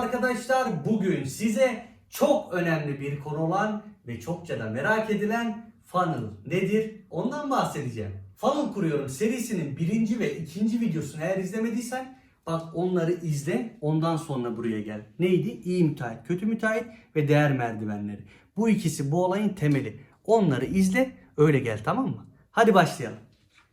arkadaşlar. Bugün size çok önemli bir konu olan ve çokça da merak edilen funnel nedir? Ondan bahsedeceğim. Funnel kuruyorum serisinin birinci ve ikinci videosunu eğer izlemediysen bak onları izle ondan sonra buraya gel. Neydi? İyi müteahhit, kötü müteahhit ve değer merdivenleri. Bu ikisi bu olayın temeli. Onları izle öyle gel tamam mı? Hadi başlayalım.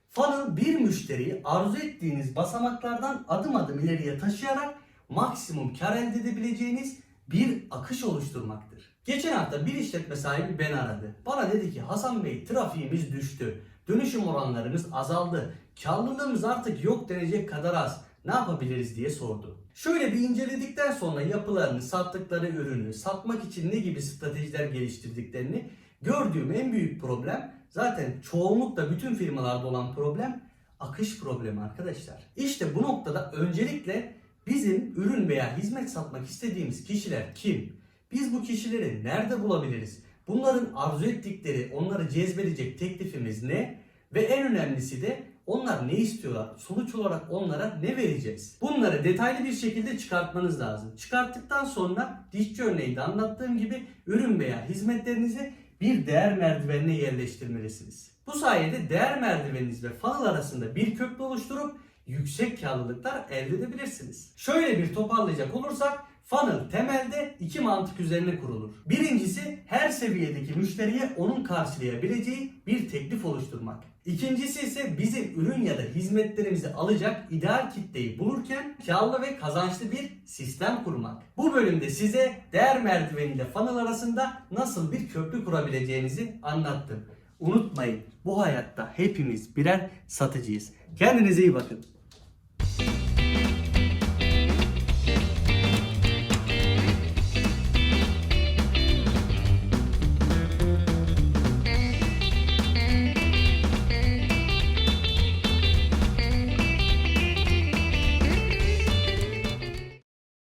Funnel bir müşteriyi arzu ettiğiniz basamaklardan adım adım ileriye taşıyarak maksimum kar elde edebileceğiniz bir akış oluşturmaktır. Geçen hafta bir işletme sahibi beni aradı. Bana dedi ki Hasan Bey trafiğimiz düştü. Dönüşüm oranlarımız azaldı. Karlılığımız artık yok denecek kadar az. Ne yapabiliriz diye sordu. Şöyle bir inceledikten sonra yapılarını, sattıkları ürünü, satmak için ne gibi stratejiler geliştirdiklerini gördüğüm en büyük problem zaten çoğunlukla bütün firmalarda olan problem akış problemi arkadaşlar. İşte bu noktada öncelikle bizim ürün veya hizmet satmak istediğimiz kişiler kim? Biz bu kişileri nerede bulabiliriz? Bunların arzu ettikleri, onları cezbedecek teklifimiz ne? Ve en önemlisi de onlar ne istiyorlar? Sonuç olarak onlara ne vereceğiz? Bunları detaylı bir şekilde çıkartmanız lazım. Çıkarttıktan sonra dişçi örneğinde anlattığım gibi ürün veya hizmetlerinizi bir değer merdivenine yerleştirmelisiniz. Bu sayede değer merdiveniniz ve funnel arasında bir köprü oluşturup yüksek karlılıklar elde edebilirsiniz. Şöyle bir toparlayacak olursak funnel temelde iki mantık üzerine kurulur. Birincisi her seviyedeki müşteriye onun karşılayabileceği bir teklif oluşturmak. İkincisi ise bizim ürün ya da hizmetlerimizi alacak ideal kitleyi bulurken karlı ve kazançlı bir sistem kurmak. Bu bölümde size değer merdiveniyle funnel arasında nasıl bir köprü kurabileceğinizi anlattım. Unutmayın bu hayatta hepimiz birer satıcıyız. Kendinize iyi bakın.